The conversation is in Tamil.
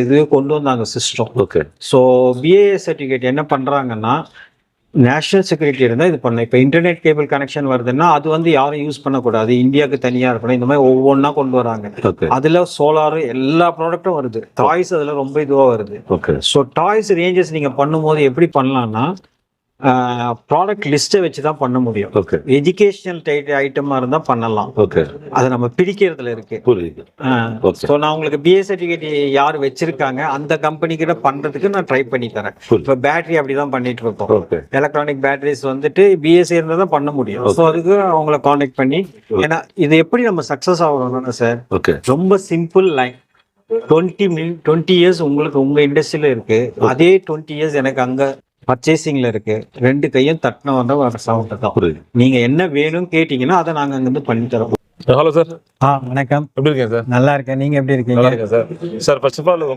இது கொண்டு வந்தாங்க system okay so BAS certificate என்ன பண்ணுறாங்கன்னா நேஷனல் செக்யூரிட்டி இருந்தால் இது பண்ணணும் இப்போ இன்டர்நெட் கேபிள் கனெக்ஷன் வருதுன்னா அது வந்து யாரும் யூஸ் பண்ணக்கூடாது. இந்தியாவுக்கு தனியாக இருக்கணும். இந்த மாதிரி ஒவ்வொன்றா கொண்டு வராங்க. அதில் சோலார் எல்லா ப்ராடக்ட்டும் வருது. டாய்ஸ் அதில் ரொம்ப இதுவாக வருது. ஓகே ஸோ டாய்ஸ் ரேஞ்சஸ் நீங்கள் பண்ணும்போது எப்படி பண்ணலாம்னா ப்ராடக்ட் லிஸ்ட்டை வச்சு தான் பண்ண முடியும். ஓகே எஜுகேஷனல் டைட் ஐட்டமாக இருந்தால் பண்ணலாம். ஓகே அதை நம்ம பிரிக்கிறதுல இருக்கு. புரியுது. ஸோ நான் உங்களுக்கு பிஏ சர்டிஃபிகேட் யார் வச்சிருக்காங்க அந்த கம்பெனி கிட்ட பண்றதுக்கு நான் ட்ரை பண்ணி தரேன். இப்போ பேட்டரி அப்படி தான் பண்ணிட்டு இருக்கோம். எலக்ட்ரானிக் பேட்டரிஸ் வந்துட்டு பிஎஸ்சி இருந்தால் தான் பண்ண முடியும். ஸோ அதுக்கு அவங்கள காண்டாக்ட் பண்ணி ஏன்னா இது எப்படி நம்ம சக்ஸஸ் ஆகணும்னா சார் ஓகே ரொம்ப simple line twenty minute twenty years உங்களுக்கு உங்க இண்டஸ்ட்ரியில இருக்கு. அதே டுவெண்ட்டி இயர்ஸ் எனக்கு அங்க பர்ச்சேசிங்ல இருக்கு. ரெண்டு கையும் தட்டின வந்த வர சவுண்ட் தான். புரியுது. நீங்க என்ன வேணும்னு கேட்டீங்கன்னா அதை நாங்க அங்கிருந்து பண்ணி தரோம் ஹலோ சார். ஆ வணக்கம். எப்படி இருக்கீங்க சார்? நல்லா இருக்கேன். நீங்க எப்படி நல்லா இருக்கீங்க இருக்கேன் sir. Sir first of all உங்க